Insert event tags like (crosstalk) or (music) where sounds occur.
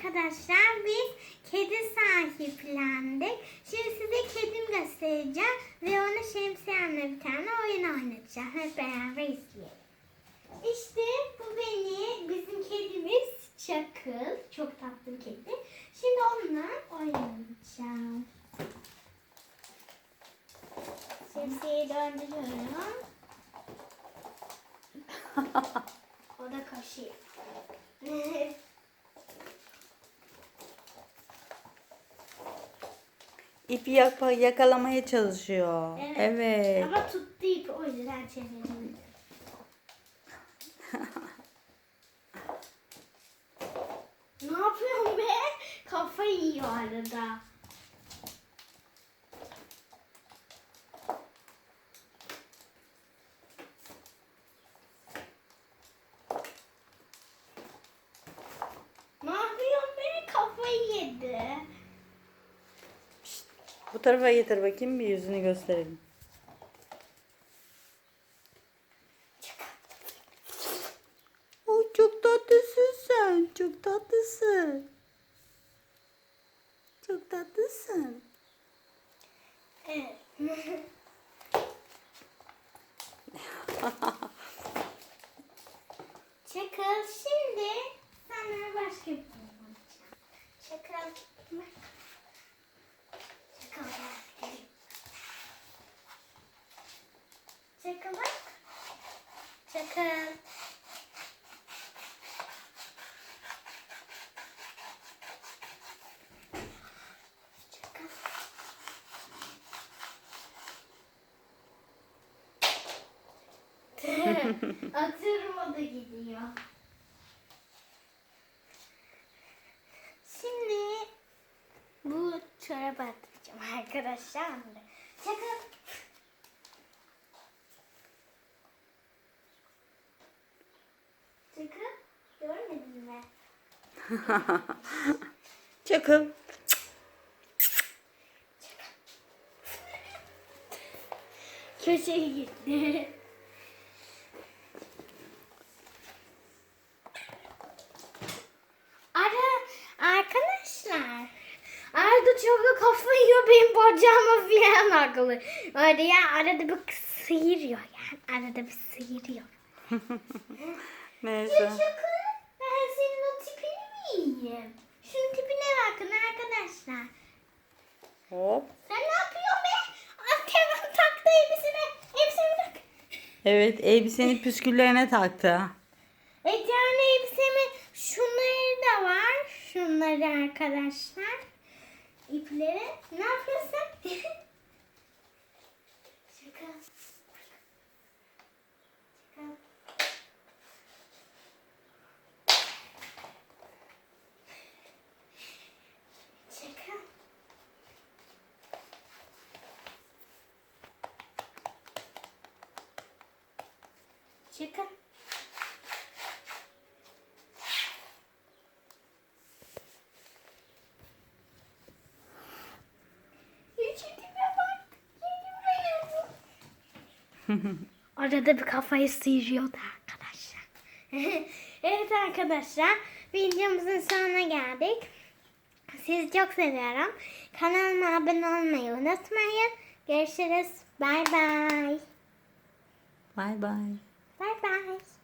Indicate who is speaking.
Speaker 1: arkadaşlar biz kedi sahiplendik. Şimdi size kedim göstereceğim ve ona şemsiyemle bir tane oyun oynatacağım. Hep beraber izleyelim. İşte bu beni, bizim kedimiz Çakıl. Çok tatlı bir kedi. Şimdi onunla oynayacağım. Şemsiyeyi döndürüyorum. (laughs) o da koşuyor. (laughs)
Speaker 2: İpi yaka- yakalamaya çalışıyor.
Speaker 1: Evet.
Speaker 2: Evet.
Speaker 1: Ama tuttu ipi o yüzden çevirdim. (laughs) ne yapıyorsun be? Kafa yiyor arada. Ne yapıyorsun be? Kafayı yedi.
Speaker 2: Bu tarafa getir bakayım bir yüzünü gösterelim. Oh, çok tatlısın sen. Çok tatlısın. Çok tatlısın.
Speaker 1: Evet. (laughs) Çakal şimdi Çakal. (laughs) Atıyorum o da gidiyor. Şimdi bu çorap atacağım arkadaşlar. Çakal. Görmedin (laughs) mi?
Speaker 2: Çakıl.
Speaker 1: Köşeye gitti. Ara arkadaşlar. Arda çok kafa yiyor benim bacağıma falan akıllı. Öyle ya arada bir sıyırıyor yani. Arada bir sıyırıyor. (laughs)
Speaker 2: Neyse.
Speaker 1: Çakın ben senin o tipini mi yiyeyim? Şunun tipine bakın arkadaşlar.
Speaker 2: Hop.
Speaker 1: Sen ne yapıyorsun be? Antemin taktı elbisine. Elbisemi tak.
Speaker 2: Evet elbisenin püsküllerine taktı.
Speaker 1: Bir tane elbisemin şunları da var. Şunları arkadaşlar. İpleri. Ne yapıyorsun? (laughs) Bak. (laughs) Arada bir kafayı sıyırıyordu arkadaşlar. (laughs) evet arkadaşlar videomuzun sonuna geldik. Sizi çok seviyorum. Kanalıma abone olmayı unutmayın. Görüşürüz. Bay bay.
Speaker 2: Bay bay.
Speaker 1: Bay bay.